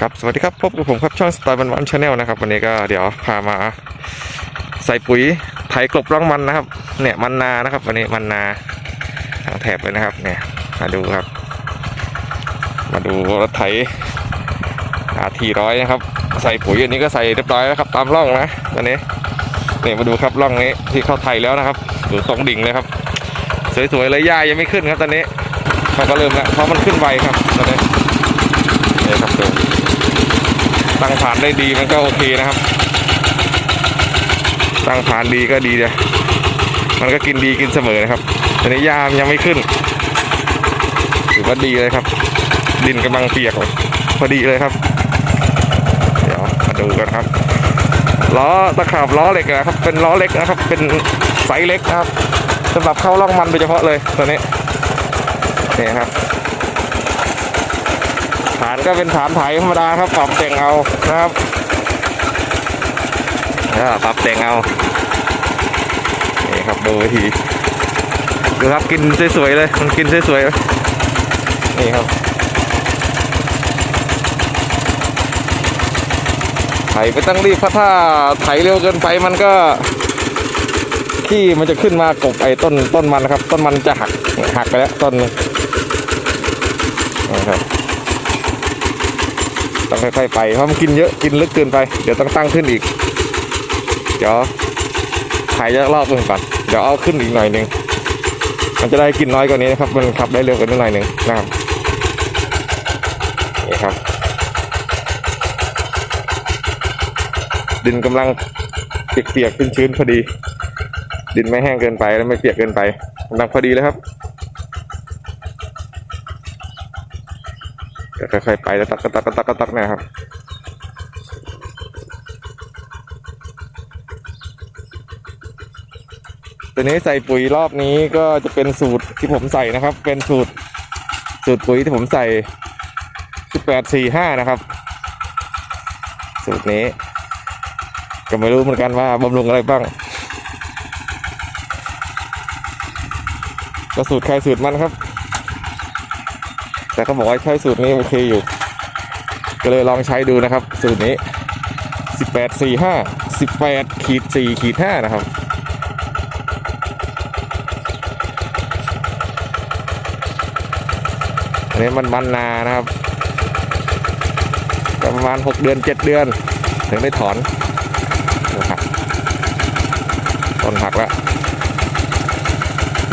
ครับ สวัสดีครับ พบกับผมครับช่องสไตล์วันวันชาแนลนะครับ วันนี้ก็เดี๋ยวพามาใส่ปุ๋ยไถกลบร่องมันนะครับ เนี่ยมันนานะครับ วันนี้มันนาแถบเลยนะครับ เนี่ย มาดูครับ มาดูรถไถอาทีร้อยนะครับ ใส่ปุ๋ยอันนี้ก็ใส่เรียบร้อยแล้วครับ ตามร่องนะตอนนี้เนี่ยมาดูครับร่องนี้ที่เข้าไถแล้วนะครับอยู่ตรงดิ่งเลยครับ สวยๆเลยหญ้ายังไม่ขึ้นครับตอนนี้เขาก็เริ่มแล้วเพราะมันขึ้นไวครับตอนนี้ นี่ครับดูตั้งฐานได้ดีมันก็โอเคนะครับ ตั้งฐานดีก็ดีเลยมันก็กินดีกินเสมอนะครับตอนนี้หญ้ามยังไม่ขึ้นถือว่าดีเลยครับ ดินกำลังเปียกพอดีเลยครับ เดี๋ยวมาดูกันครับล้อตะขาบล้อเหล็กนะครับ เป็นล้อเล็กนะครับ เป็นไซส์เล็กนะครับสำหรับเข้าร่องมันโดยเฉพาะเลยตัวนี้นี่ครับานก็เป็นฐานไถธรรมดาครับปรับแต่งเอานะครับปรับแต่งเอานี่ครับดูวิธีดูครับกินสวยๆเลยมันกินสวยๆนี่ครับไถไม่ต้งรีบเพราะถ้าไถเร็วเกินไปมันก็ที่มันจะขึ้นมากบไอ้ต้นต้นมันนะครับ ต้นมันจะหักหักไปแล้วต้นนะครับ ต้องค่อยๆไปเพราะมันกินเยอะกินลึกเกินไป เดี๋ยวต้องตั้งขึ้นอีก เดี๋ยวถ่ายจะรอบหนึ่งก่อนเดี๋ยวเอาขึ้นอีกหน่อยหนึ่งมันจะได้กินน้อยกว่านี้นะครับ มันขับได้เร็วกว่านี้หน่อยหนึ่งนะครับนี่ครับ ดินกำลังเปียกๆชื้นๆพอดี ดินไม่แห้งเกินไปและไม่เปียกเกินไปกำลังพอดีเลยครับ ค่อยๆไปแล้วตักกตักกะตักกะตักนะครับตัวนี้ใส่ปุ๋ยรอบนี้ก็จะเป็นสูตรที่ผมใส่นะครับ เป็นสูตรสูตรปุ๋ยที่ผมใส่1845นะครับ สูตรนี้ ก็ไม่รู้เหมือนกันว่าบำรุงอะไรบ้างก็สูตรใครสูตรมันครับ แต่เขาบอกว่าใช้สูตรนี้โอเคอยู่ ก็เลยลองใช้ดูนะครับ สูตรนี้18 4 5 18ขีด4ขีด5นะครับอันนี้มันมันนานะครับประมาณ6เดือน7เดือน ถึงได้ถอนนะครับต้นหักแล้ว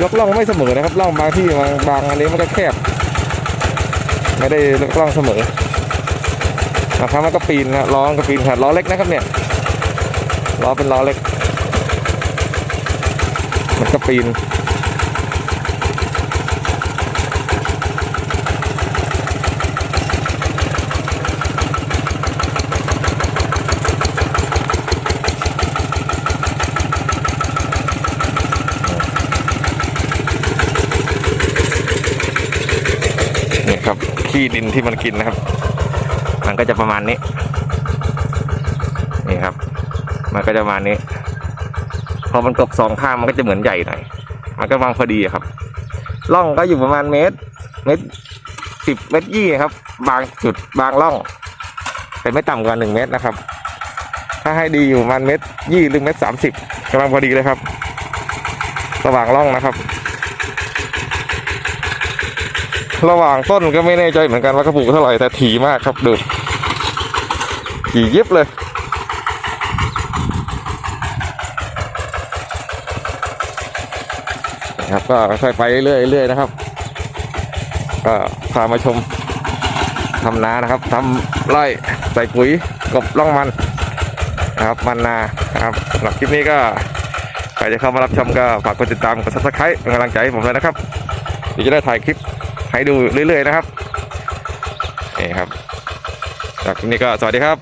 ยกล่องไม่เสมอนะครับล่องบางที่บางบางอันนี้มันก็แคบ ไม่ได้กล้องเสมอนะครับมันก็ปีนนะล้อก็ปีนขาดล้อเล็กนะครับเนี่ยล้อเป็นล้อเล็ก มันก็ปีนครับ ขี้ดินที่มันกินนะครับ มันก็จะประมาณนี้ นี่ครับ มันก็จะประมาณนี้ พอมันกบสองข้างมันก็จะเหมือนใหญ่หน่อย มันก็วางพอดีครับ ร่องก็อยู่ประมาณเมตร เมตรสิบเมตรยี่ครับ บางจุดบางร่อง แต่ไม่ต่ำกว่าหนึ่งเมตรนะครับ ถ้าให้ดีอยู่ประมาณเมตรยี่หรือเมตรสามสิบกำลังพอดีเลยครับ ระหว่างร่องนะครับ ระหว่างต้นก็ไม่แน่ใจเหมือนกันว่ากระปุกเท่าไหร่แต่ถี่มากครับดูถี่ยิบเลย ครับก็ค่อยไปเรื่อยๆนะครับ ก็พามาชมทำนานะครับทำไร่ใส่ปุ๋ยกบล่องมันนะครับมันนาครับสำหรับคลิปนี้ก็ใครจะเข้ามารับชมก็ฝากกดติดตามกดซับสไครต์เป็นกำลังใจให้ผมเลยนะครับเดี๋ยวจะได้ถ่ายคลิป ให้ดูเรื่อยๆนะครับนี่ครับจากนี้ก็สวัสดีครับ